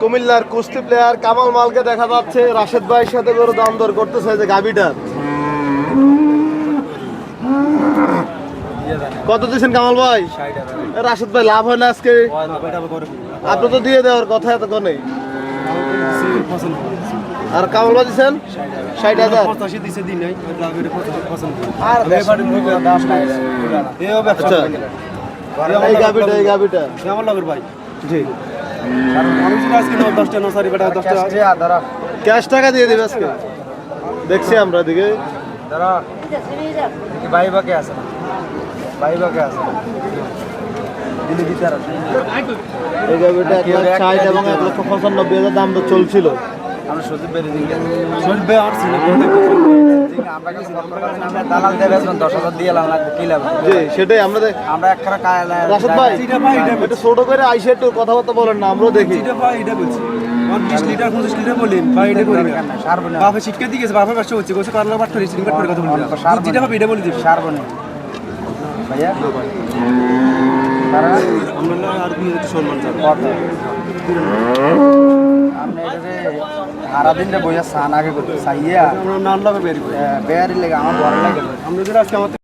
কুমিল্লার কুস্তি প্লেয়ার কামাল মালকে দেখা যাচ্ছে। রাশেদ ভাইয়ের সাথে করে দাম দর করতেছে যে গাবিটার কত দিয়েছেন কামাল ভাই? রাশেদ ভাই লাভ হয় না আজকে? আপনি তো দিয়ে দেওয়ার কথা এত নেই আর কামাল ভাই দিচ্ছেন ষাট হাজার। আচ্ছা। এই গাবিটা এই গাবিটা জি। ক্যাশ টাকা দিয়ে দেবে আজকে। দেখছি আমরা দিকে এই গাবিটা এক লাখ ষাট এবং এক লক্ষ পঁচানব্বই হাজার দাম তো চলছিল। লাগবে জি সেটাই আমরা দেখ- আমরা একখানা কায়লা রাশেদ ভাই একটু ছোট করে আইসে একটু কথাবার্তা বলেন না আমরাও দেখি। বাপে শিক্ষা দিয়ে গেছে বাপের ব্যবসা হচ্ছে গোসে পারলে বাট করে সিলিং বাট করে কথা বলি যেটা হবে এটা বলে দিবি। ভাইয়া তারা আমরা আর একটু সম্মান সারাদিন রে বইয়া সান আগে করতে চাইয়া আমরা নাম লাগে বের বেয়ারি লেগে আমার বড় লাগে। আমরা যেটা আজকে আমাদের